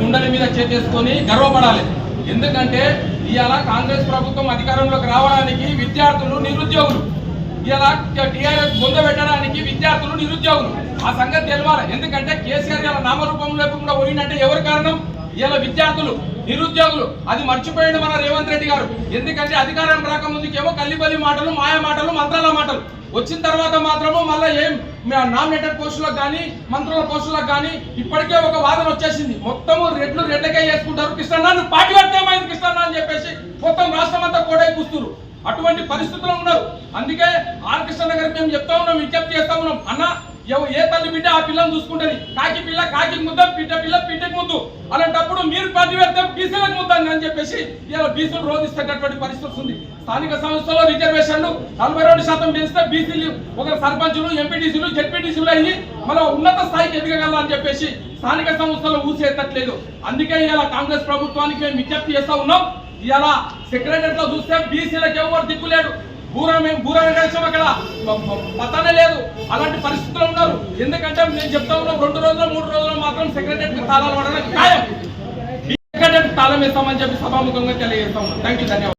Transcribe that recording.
గుండెల మీద చేసుకొని గర్వపడాలి. ఎందుకంటే ఇవాళ కాంగ్రెస్ ప్రభుత్వం అధికారంలోకి రావడానికి విద్యార్థులు నిరుద్యోగులు. ఇలా టీఆర్ఎస్ ముంద పెట్టడానికి విద్యార్థులు నిరుద్యోగులు. ఆ సంగతి తెలవాలి. ఎందుకంటే కేసీఆర్ ఇలా నామరూపం లేకుండా పోయినట్టే ఎవరు కారణం? ఇవాళ విద్యార్థులు నిరుద్యోగులు అది మర్చిపోయింది మన రేవంత్ రెడ్డి గారు. ఎందుకంటే అధికారం రాకముందుకేమో కల్లిపల్లి మాటలు మాయ మాటలు మంత్రాల మాటలు. వచ్చిన తర్వాత మాత్రము మళ్ళీ ఏం నామినేటెడ్ పోస్టులకు కానీ మంత్రుల పోస్టులకు కానీ ఇప్పటికే ఒక వాదన వచ్చేసింది. మొత్తము రెడ్లు రెడ్లకే చేసుకుంటారు. కృష్ణన్న నువ్వు పార్టీ పడితే ఏమైంది అని చెప్పేసి మొత్తం రాష్ట్రం అంతా కోడై కూస్తున్నారు. అటువంటి పరిస్థితుల్లో ఉన్నారు. అందుకే ఆర్ కృష్ణ గారికి మేము చెప్తా ఉన్నాం విజ్ఞప్తి చేస్తా ఉన్నాం. అన్న ఏ తల్లి బిడ్డ ఆ పిల్లని చూసుకుంటది? కాకి పిల్ల కాకి ముద్ద పిట్ట పిల్ల పిట్టకి ముద్దు. అలాంటప్పుడు మీరు పార్టీ పెడితే బీసీలకు ముద్దండి అని చెప్పేసి ఇలా బీసీలు రోధిస్తున్నటువంటి పరిస్థితి ఉంది. స్థానిక సంస్థలో రిజర్వేషన్లు నలభై రెండు శాతం పెంచితే బీసీలు ఒక సర్పంచులు ఎంపీటీసీలు జెడ్పీటీసీలు అయ్యి మన ఉన్నత స్థాయికి ఎదగగలం అని చెప్పేసి స్థానిక సంస్థలు ఊసేతట్లేదు అందుకే ఇలా కాంగ్రెస్ ప్రభుత్వానికి మేము విజ్ఞప్తి చేస్తా ఉన్నాం. ఇలా సెక్రటరీతో చూస్తే బీసీలకు ఎవరు దిక్కులేడు బూర మేము బూర వెంకటేశ్వరం అక్కడ. పతనే లేదు. అలాంటి పరిస్థితులు ఉన్నారు. ఎందుకంటే నేను చెప్తా ఉన్నాం రెండు రోజులు మూడు రోజులు మాత్రం సెక్రటరీ తాళాలు పడడానికి ఖాయం. సెక్రటరీ తాళం వేస్తామని చెప్పి సభాముఖంగా తెలియజేస్తా ఉన్నాం. థ్యాంక్ యూ ధన్యవాదాలు.